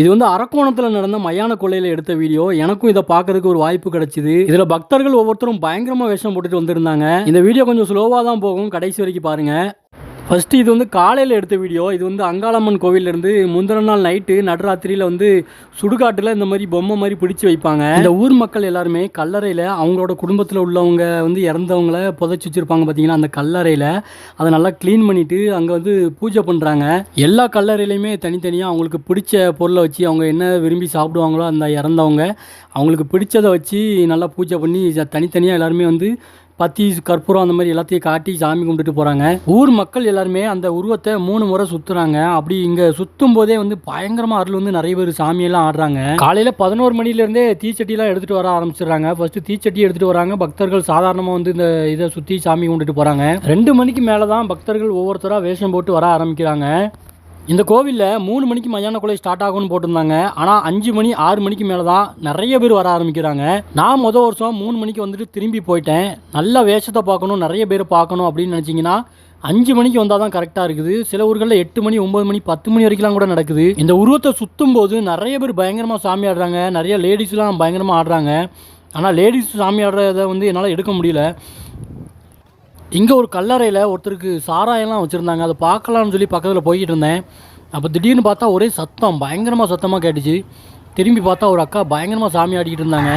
இது வந்து அரக்கோணத்தில் நடந்த மயான கொள்ளையில் எடுத்த வீடியோ. எனக்கும் இதை பார்க்கறதுக்கு ஒரு வாய்ப்பு கிடைச்சிது. இதில் பக்தர்கள் ஒவ்வொருத்தரும் பயங்கரமாக வேஷம் போட்டுட்டு வந்திருந்தாங்க. இந்த வீடியோ கொஞ்சம் ஸ்லோவாக தான் போகும். கடைசி வரைக்கும் பாருங்கள் ஃபஸ்ட்டு இது வந்து காலையில் எடுத்த வீடியோ இது வந்து அங்காளம்மன் கோவிலேருந்து முந்தின நாள் நைட்டு நடுராத்திரியில் வந்து சுடுகாட்டில் இந்த மாதிரி பொம்மை மாதிரி பிடிச்சி வைப்பாங்க. இந்த ஊர் மக்கள் எல்லாருமே கல்லறையில் அவங்களோட குடும்பத்தில் உள்ளவங்க வந்து இறந்தவங்கள புதைச்சி வச்சுருப்பாங்க பார்த்தீங்கன்னா அந்த கல்லறையில். அதை நல்லா க்ளீன் பண்ணிவிட்டு அங்கே வந்து பூஜை பண்ணுறாங்க எல்லா கல்லறையிலையுமே தனித்தனியாக அவங்களுக்கு பிடிச்ச பொருளை வச்சு அவங்க என்ன விரும்பி சாப்பிடுவாங்களோ அந்த இறந்தவங்க அவங்களுக்கு பிடிச்சதை வச்சு நல்லா பூஜை பண்ணி தனித்தனியாக எல்லாருமே வந்து பத்தி கற்பூரம் அந்த மாதிரி எல்லாத்தையும் காட்டி சாமி கும்பிட்டுட்டு போகிறாங்க ஊர் மக்கள் எல்லாருமே அந்த உருவத்தை மூணு முறை சுற்றுறாங்க அப்படி இங்கே சுற்றும் போதே வந்து பயங்கரமாக அருள் வந்து நிறைய பேர் சாமியெல்லாம் ஆடுறாங்க. காலையில் பதினோரு மணிலேருந்தே தீச்சட்டிலாம் எடுத்துகிட்டு வர ஆரம்பிச்சிடுறாங்க. ஃபஸ்ட்டு தீச்சட்டி எடுத்துகிட்டு வராங்க. பக்தர்கள் சாதாரணமாக வந்து இந்த இதை சுற்றி சாமி கும்பிட்டுட்டு போகிறாங்க ரெண்டு மணிக்கு மேலே தான் பக்தர்கள் ஒவ்வொருத்தராக வேஷம் போட்டு வர ஆரம்பிக்கிறாங்க. இந்த கோவிலில் மூணு மணிக்கு மயான கொலை ஸ்டார்ட் ஆகும்னு போட்டிருந்தாங்க. ஆனால் அஞ்சு மணி ஆறு மணிக்கு மேலே தான் நிறைய பேர் வர ஆரம்பிக்கிறாங்க. நான் மொதல் வருஷம் மூணு மணிக்கு வந்துட்டு திரும்பி போயிட்டேன். நல்ல வேஷத்தை பார்க்கணும் நிறைய பேர் பார்க்கணும் அப்படின்னு நினச்சிங்கன்னா அஞ்சு மணிக்கு வந்தால் தான் கரெக்டாக இருக்குது. சில ஊர்களில் எட்டு மணி ஒம்பது மணி பத்து மணி வரைக்கும்லாம் கூட நடக்குது. இந்த உருவத்தை சுற்றும் போது நிறைய பேர் பயங்கரமாக சாமி ஆடுறாங்க. நிறைய லேடிஸ்லாம் பயங்கரமாக ஆடுறாங்க. ஆனால் லேடிஸ் சாமி ஆடுறத வந்து என்னால் எடுக்க முடியல. இங்கே ஒரு கல்லறையில் ஒருத்தருக்கு சாராயம்லாம் வச்சுருந்தாங்க. அதை பார்க்கலான்னு சொல்லி பக்கத்தில் போய்கிட்டு இருந்தேன். அப்போ திடீர்னு பார்த்தா ஒரே சத்தம் பயங்கரமாக சத்தமாக கேட்டுச்சு. திரும்பி பார்த்தா ஒரு அக்கா பயங்கரமாக சாமி ஆடிக்கிட்டு இருந்தாங்க.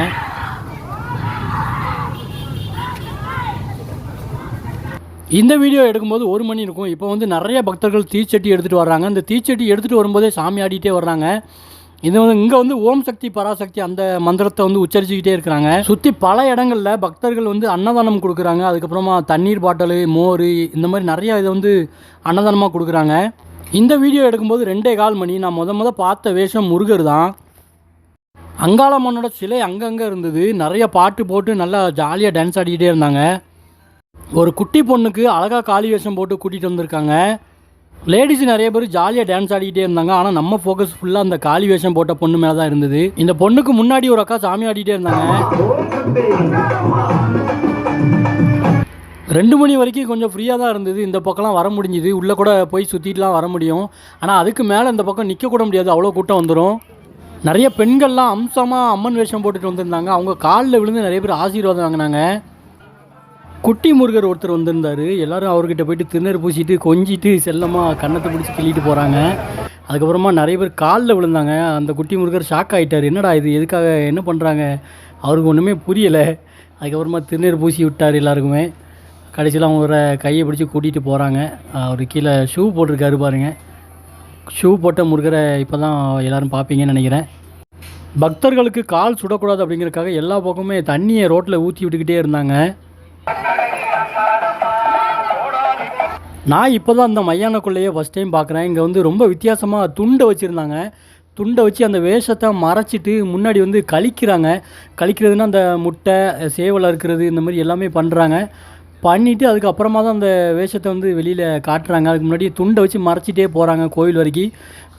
இந்த வீடியோ எடுக்கும்போது ஒரு மணி இருக்கும். இப்போ வந்து நிறைய பக்தர்கள் தீச்சட்டி எடுத்துகிட்டு வர்றாங்க. இந்த தீச்சட்டி எடுத்துகிட்டு வரும்போதே சாமி ஆடிட்டே வர்றாங்க. இது வந்து இங்கே வந்து ஓம் சக்தி பராசக்தி அந்த மந்திரத்தை வந்து உச்சரிச்சுக்கிட்டே இருக்கிறாங்க. சுற்றி பல இடங்களில் பக்தர்கள் வந்து அன்னதானம் கொடுக்குறாங்க. அதுக்கப்புறமா தண்ணீர் பாட்டில் மோர் இந்த மாதிரி நிறைய இதை வந்து அன்னதானமாக கொடுக்குறாங்க. இந்த வீடியோ எடுக்கும்போது ரெண்டே கால் மணி. நான் முத முத பார்த்த வேஷம் முருகர் தான். அங்காளம்மனோட சிலை அங்கங்கே இருந்தது. நிறைய பாட்டு போட்டு நல்லா ஜாலியாக டான்ஸ் ஆடிக்கிட்டே இருந்தாங்க. ஒரு குட்டி பொண்ணுக்கு அழகாக காளி வேஷம் போட்டு கூட்டிகிட்டு வந்திருக்காங்க. லேடிஸ் நிறைய பேர் ஜாலியாக டான்ஸ் ஆடிக்கிட்டே இருந்தாங்க. ஆனால் நம்ம ஃபோக்கஸ் ஃபுல்லாக அந்த காளி வேஷம் போட்ட பொண்ணு மேலே தான் இருந்தது. இந்த பொண்ணுக்கு முன்னாடி ஒரு அக்கா சாமி ஆடிட்டே இருந்தாங்க. ரெண்டு மணி வரைக்கும் கொஞ்சம் ஃப்ரீயாக தான் இருந்தது. இந்த பக்கம்லாம் வர முடிஞ்சுது. உள்ளே கூட போய் சுற்றிட்டுலாம் வர முடியும். ஆனால் அதுக்கு மேலே இந்த பக்கம் நிற்கக்கூட முடியாது. அவ்வளோ கூட்டம் வந்துடும் நிறைய பெண்கள்லாம் அம்சமாக அம்மன் வேஷம் போட்டுட்டு வந்திருந்தாங்க. அவங்க காலில் விழுந்து நிறைய பேர் ஆசீர்வாதம் வாங்கினாங்க. குட்டி முருகர் ஒருத்தர் வந்திருந்தார். எல்லாரும் அவர்கிட்ட போயிட்டு திருநீர் பூசிட்டு கொஞ்சிட்டு செல்லமாக கன்னத்தை பிடிச்சி கிள்ளிட்டு போகிறாங்க அதுக்கப்புறமா நிறைய பேர் காலில் விழுந்தாங்க. அந்த குட்டி முருகர் ஷாக் ஆகிட்டார் என்னடா இது? எதுக்காக? என்ன பண்ணுறாங்க அவருக்கு ஒன்றுமே புரியலை. அதுக்கப்புறமா திருநீர் பூசி விட்டார் எல்லாருக்குமே. கடைசியில் அவங்க கையை பிடிச்சி கூட்டிகிட்டு போகிறாங்க அவர் கீழே ஷூ போட்டிருக்காரு பாருங்க. ஷூ போட்ட முருகரை இப்போ தான் எல்லோரும் பார்ப்பீங்கன்னு நினைக்கிறேன். பக்தர்களுக்கு கால் சுடக்கூடாது அப்படிங்கிறதுக்காக எல்லா பக்கமுமே தண்ணியை ரோட்டில் ஊற்றி விட்டுக்கிட்டே இருந்தாங்க. நான் இப்போ தான் அந்த மையானக்குள்ளேயே ஃபஸ்ட் டைம் பார்க்குறேன். இங்கே வந்து ரொம்ப வித்தியாசமாக துண்டை வச்சுருந்தாங்க. துண்டை வச்சு அந்த வேஷத்தை மறைச்சிட்டு முன்னாடி வந்து கழிக்கிறாங்க. கழிக்கிறதுனா அந்த முட்டை சேவலை இருக்கிறது இந்த மாதிரி எல்லாமே பண்ணுறாங்க பண்ணிவிட்டு அதுக்கப்புறமா தான் அந்த வேஷத்தை வந்து வெளியில் காட்டுறாங்க. அதுக்கு முன்னாடி துண்டை வச்சு மறைச்சிட்டே போகிறாங்க கோவில் வரைக்கும்.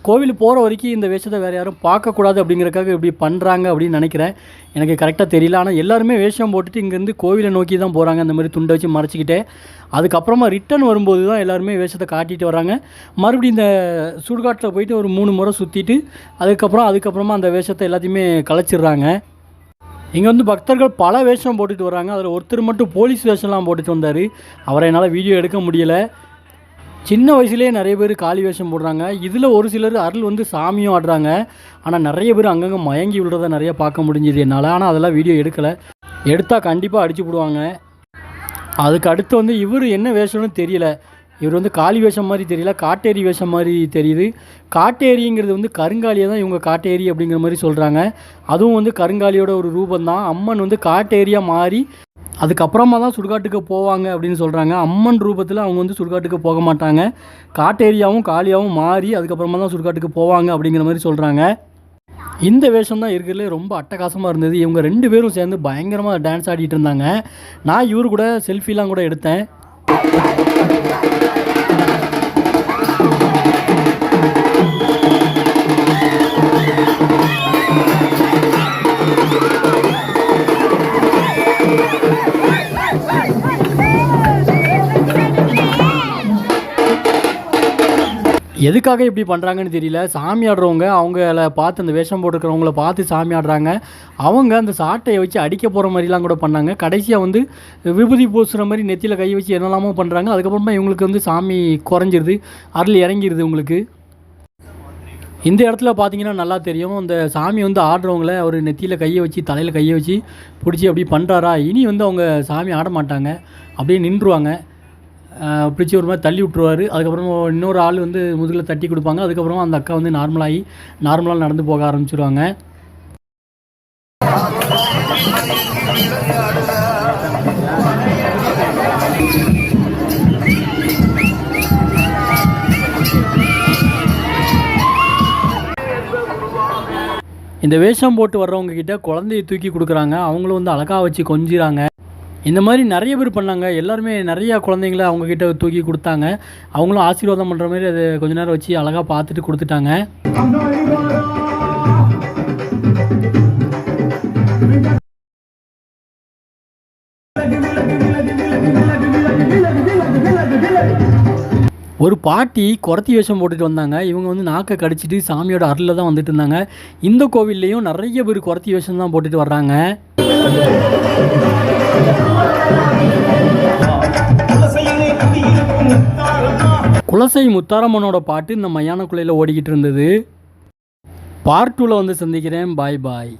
கோவில் போகிற வரைக்கும் இந்த வேஷத்தை வேறு யாரும் பார்க்கக்கூடாது அப்படிங்கிறக்காக இப்படி பண்ணுறாங்க அப்படின்னு நினைக்கிறேன். எனக்கு கரெக்டாக தெரியல. ஆனால் எல்லாருமே வேஷம் போட்டுட்டு இங்கேருந்து கோவிலை நோக்கி தான் போகிறாங்க அந்த மாதிரி துண்டை வச்சு மறைச்சிக்கிட்டே. அதுக்கப்புறமா ரிட்டன் வரும்போது தான் எல்லாருமே வேஷத்தை காட்டிட்டு வராங்க மறுபடியும் இந்த சுடுகாட்டில் போயிட்டு ஒரு மூணு முறை சுற்றிட்டு அதுக்கப்புறம் அதுக்கப்புறமா அந்த வேஷத்தை எல்லாத்தையுமே கலைச்சிடுறாங்க. இங்கே வந்து பக்தர்கள் பல வேஷம் போட்டுட்டு வராங்க அதில் ஒருத்தர் மட்டும் போலீஸ் வேஷம்லாம் போட்டுட்டு வந்தார். அவரை என்னால் வீடியோ எடுக்க முடியலை. சின்ன வயசுலேயே நிறைய பேர் காளி வேஷம் போடுறாங்க. இதில் ஒரு சிலர் அருள் வந்து சாமியும் ஆடுறாங்க. ஆனால் நிறைய பேர் அங்கங்கே மயங்கி விழுறத நிறைய பார்க்க முடிஞ்சுது என்னால். ஆனால் அதெல்லாம் வீடியோ எடுக்கலை. எடுத்தால் கண்டிப்பாக அடிச்சு போடுவாங்க. அதுக்கு அடுத்து வந்து இவர் என்ன வேஷம்னு தெரியல. இவர் வந்து காளி வேஷம் மாதிரி தெரியல. காட்டேரி வேஷம் மாதிரி தெரியுது. காட்டேரிங்கிறது வந்து கருங்காலியை தான் இவங்க காட்டேரி அப்படிங்கிற மாதிரி சொல்கிறாங்க அதுவும் வந்து கருங்காலியோட ஒரு ரூபம் தான் அம்மன் வந்து காட்டேரியாக மாறி அதுக்கப்புறமா தான் சுடுகாட்டுக்கு போவாங்க அப்படின்னு சொல்கிறாங்க அம்மன் ரூபத்தில் அவங்க வந்து சுடுகாட்டுக்கு போக மாட்டாங்க. காட்டேரியாவும் காளியாவும் மாறி அதுக்கப்புறமா தான் சுடுகாட்டுக்கு போவாங்க அப்படிங்கிற மாதிரி சொல்கிறாங்க இந்த வேஷம் தான் இருக்கிறதுலே ரொம்ப அட்டகாசமாக இருந்தது. இவங்க ரெண்டு பேரும் சேர்ந்து பயங்கரமாக டான்ஸ் ஆடிட்டு இருந்தாங்க. நான் இவர் கூட செல்ஃபிலாம் கூட எடுத்தேன். எதுக்காக இப்படி பண்ணுறாங்கன்னு தெரியல. சாமி ஆடுறவங்க அவங்கள பார்த்து அந்த வேஷம் போட்டுருக்கிறவங்கள பார்த்து சாமி ஆடுறாங்க. அவங்க அந்த சாட்டையை வச்சு அடிக்க போகிற மாதிரிலாம் கூட பண்ணாங்க. கடைசியாக வந்து விபூதி பூசுகிற மாதிரி நெத்தியில் கை வச்சு என்னெல்லாமோ பண்ணுறாங்க அதுக்கப்புறமா இவங்களுக்கு வந்து சாமி குறைஞ்சிருது. அருள் இறங்கிடுது உங்களுக்கு இந்த இடத்துல பார்த்தீங்கன்னா நல்லா தெரியும். இந்த சாமி வந்து ஆடுறவங்கள அவர் நெத்தியில் கையை வச்சு தலையில் கையை வச்சு பிடிச்சி அப்படி பண்ணுறாரா இனி வந்து அவங்க சாமி ஆட மாட்டாங்க. அப்படியே நின்றுவாங்க. பிடிச்சி ஒரு மாதிரி தள்ளி விட்ருவாரு அதுக்கப்புறம் இன்னொரு ஆள் வந்து முதுகில் தட்டி கொடுப்பாங்க. அதுக்கப்புறமா அந்த அக்கா வந்து நார்மலாகி நார்மலாக நடந்து போக ஆரம்பிச்சிருவாங்க. இந்த வேஷம் போட்டு வர்றவங்க கிட்ட குழந்தைய தூக்கி கொடுக்குறாங்க. அவங்களும் வந்து அழகா வச்சு கொஞ்சிறாங்க. இந்த மாதிரி நிறைய பேர் பண்ணாங்க. எல்லாருமே நிறையா குழந்தைங்கள அவங்கக்கிட்ட தூக்கி கொடுத்தாங்க. அவங்களும் ஆசீர்வாதம் பண்ணுற மாதிரி அதை கொஞ்ச நேரம் வச்சு அழகாக பார்த்துட்டு கொடுத்துட்டாங்க. ஒரு பாட்டி குறத்தி வேஷம் போட்டுட்டு வந்தாங்க. இவங்க வந்து நாக்கை கடிச்சிட்டு சாமியோட அருளில் தான் வந்துட்டு இருந்தாங்க. இந்த கோவில்லையும் நிறைய பேர் குறத்தி வேஷம் தான் போட்டுட்டு வர்றாங்க. குலசை முத்தாரம்மனோட பாட்டு இந்த மயான குலையில் ஓடிக்கிட்டு இருந்தது. பார்ட் டூவில் வந்து சந்திக்கிறேன். பாய் பாய்